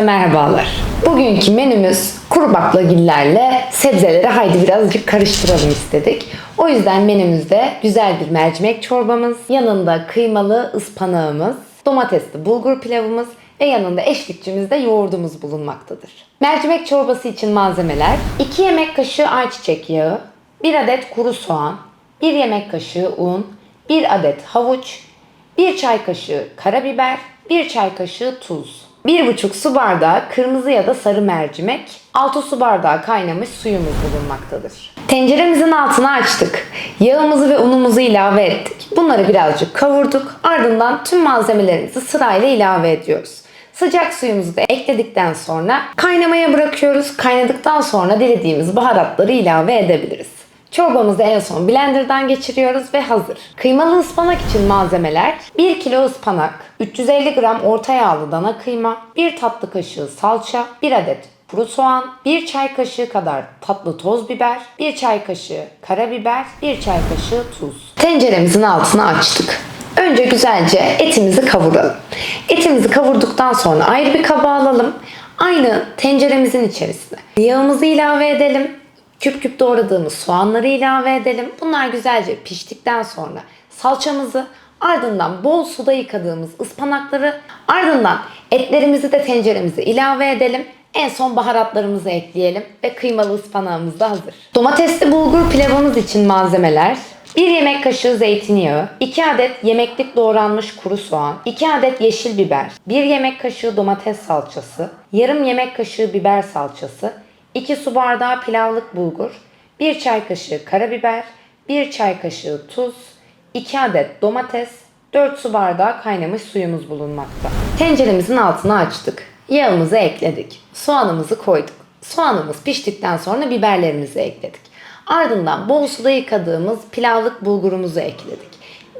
merhabalar. Bugünkü menümüz kuru baklagillerle sebzeleri haydi birazcık karıştıralım istedik. O yüzden menümüzde güzel bir mercimek çorbamız, yanında kıymalı ıspanağımız, domatesli bulgur pilavımız ve yanında eşlikçimizde yoğurdumuz bulunmaktadır. Mercimek çorbası için malzemeler 2 yemek kaşığı ayçiçek yağı, 1 adet kuru soğan, 1 yemek kaşığı un, 1 adet havuç, 1 çay kaşığı karabiber, 1 çay kaşığı tuz. 1,5 su bardağı kırmızı ya da sarı mercimek, 6 su bardağı kaynamış suyumuz bulunmaktadır. Tenceremizin altını açtık. Yağımızı ve unumuzu ilave ettik. Bunları birazcık kavurduk. Ardından tüm malzemelerimizi sırayla ilave ediyoruz. Sıcak suyumuzu da ekledikten sonra kaynamaya bırakıyoruz. Kaynadıktan sonra dilediğimiz baharatları ilave edebiliriz. Çorbamızı en son blenderdan geçiriyoruz ve hazır. Kıymalı ıspanak için malzemeler 1 kilo ıspanak, 350 gram orta yağlı dana kıyma, 1 tatlı kaşığı salça, 1 adet kuru soğan, 1 çay kaşığı kadar tatlı toz biber, 1 çay kaşığı karabiber, 1 çay kaşığı tuz. Tenceremizin altını açtık. Önce güzelce etimizi kavuralım. Etimizi kavurduktan sonra ayrı bir kaba alalım. Aynı tenceremizin içerisine yağımızı ilave edelim. Küp küp doğradığımız soğanları ilave edelim. Bunlar güzelce piştikten sonra salçamızı ardından bol suda yıkadığımız ıspanakları ardından etlerimizi de tenceremize ilave edelim. En son baharatlarımızı ekleyelim ve kıymalı ıspanağımız da hazır. Domatesli bulgur pilavımız için malzemeler 1 yemek kaşığı zeytinyağı, 2 adet yemeklik doğranmış kuru soğan, 2 adet yeşil biber, 1 yemek kaşığı domates salçası, yarım yemek kaşığı biber salçası, 2 su bardağı pilavlık bulgur, 1 çay kaşığı karabiber, 1 çay kaşığı tuz, 2 adet domates, 4 su bardağı kaynamış suyumuz bulunmakta. Tenceremizin altını açtık. Yağımızı ekledik. Soğanımızı koyduk. Soğanımız piştikten sonra biberlerimizi ekledik. Ardından bol suda yıkadığımız pilavlık bulgurumuzu ekledik.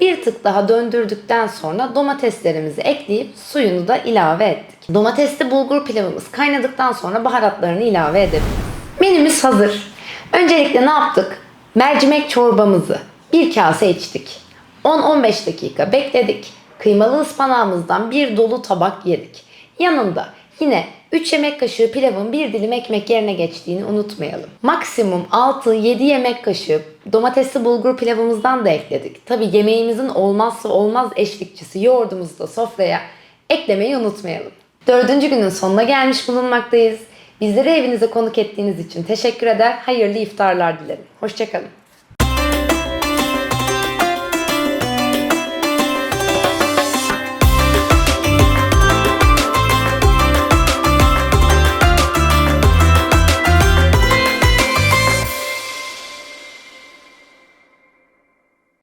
Bir tık daha döndürdükten sonra domateslerimizi ekleyip suyunu da ilave ettik. Domatesli bulgur pilavımız kaynadıktan sonra baharatlarını ilave edebiliriz. Menümüz hazır. Öncelikle ne yaptık? Mercimek çorbamızı bir kase içtik. 10-15 dakika bekledik. Kıymalı ıspanağımızdan bir dolu tabak yedik. Yanında yine 3 yemek kaşığı pilavın bir dilim ekmek yerine geçtiğini unutmayalım. Maksimum 6-7 yemek kaşığı domatesli bulgur pilavımızdan da ekledik. Tabi yemeğimizin olmazsa olmaz eşlikçisi yoğurdumuzu da sofraya eklemeyi unutmayalım. Dördüncü günün sonuna gelmiş bulunmaktayız. Bizleri evinize konuk ettiğiniz için teşekkür eder, hayırlı iftarlar dilerim. Hoşçakalın.